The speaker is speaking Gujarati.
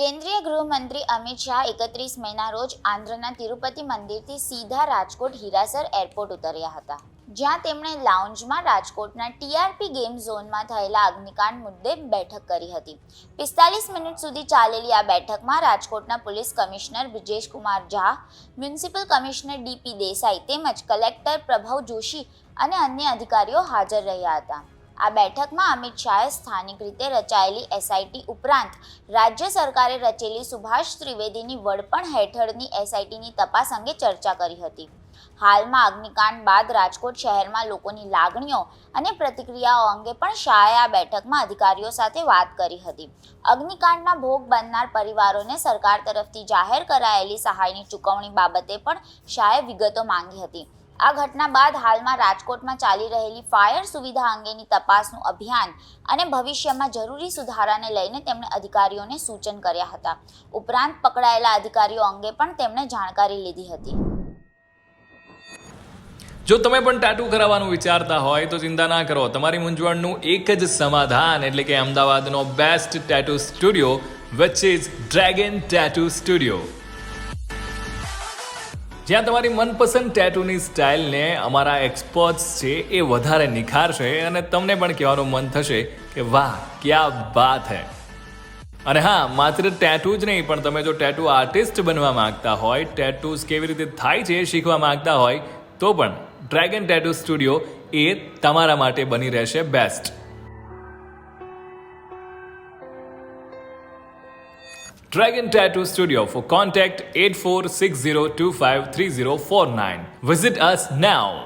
કેન્દ્રીય ગૃહમંત્રી અમિત શાહ એકત્રીસ મેના રોજ આંધ્રના તિરુપતિ મંદિરથી સીધા રાજકોટ હીરાસર એરપોર્ટ ઉતર્યા હતા. જ્યાં તેમણે લાઉન્જમાં રાજકોટના ટીઆરપી ગેમ ઝોનમાં થયેલા અગ્નિકાંડ મુદ્દે બેઠક કરી હતી. પિસ્તાલીસ મિનિટ સુધી ચાલેલી આ બેઠકમાં રાજકોટના police commissioner Brijesh Kumar Jha, municipal commissioner DP Desai તેમજ કલેક્ટર પ્રભવ જોશી અને અન્ય અધિકારીઓ હાજર રહ્યા હતા. આ બેઠકમાં અમિત શાહે સ્થાનિક રીતે રચાયેલી એસઆઈટી ઉપરાંત રાજ્ય સરકારે રચેલી સુભાષ ત્રિવેદીની વડપણ હેઠળની એસઆઈટીની તપાસ અંગે ચર્ચા કરી હતી. હાલમાં અગ્નિકાંડ બાદ રાજકોટ શહેરમાં લોકોની લાગણીઓ અને પ્રતિક્રિયાઓ અંગે પણ શાહે આ બેઠકમાં અધિકારીઓ સાથે વાત કરી હતી. અગ્નિકાંડના ભોગ બનનાર પરિવારોને સરકાર તરફથી જાહેર કરાયેલી સહાયની ચૂકવણી બાબતે પણ શાહે વિગતો માંગી હતી. આ ઘટના બાદ હાલમાં રાજકોટમાં ચાલી રહેલી ફાયર સુવિધા અંગેની તપાસનું અભિયાન અને ભવિષ્યમાં જરૂરી સુધારાને લઈને તેમણે અધિકારીઓને સૂચન કર્યા હતા. ઉપરાંત પકડાયેલા અધિકારીઓ અંગે પણ તેમણે જાણકારી લીધી હતી. જો તમે પણ ટાટુ કરાવવાનું વિચારતા હોય તો ચિંતા ના કરો. તમારી મૂંઝવણનું એક જ સમાધાન એટલે કે અમદાવાદનો બેસ્ટ ટેટુ સ્ટુડિયો વચ્ચે ડ્રેગન ટેટુ સ્ટુડિયો જ્યાં તમારી મનપસંદ ટેટુની સ્ટાઇલને અમારા એક્સપર્ટ્સ છે એ વધારે નિખારશે અને તમને પણ કહેવાનું મન થશે કે વાહ, ક્યા બાત હે. અને હા, માત્ર ટેટુ જ નહીં, પણ તમે જો ટેટુ આર્ટિસ્ટ બનવા માંગતા હોય ટેટુઝ કેવી રીતે થાય છે શીખવા માંગતા હોય, તો પણ ડ્રેગન ટેટુ સ્ટુડિયો એ તમારા માટે બની રહેશે best Dragon Tattoo Studio for contact 8460253049. Visit us now.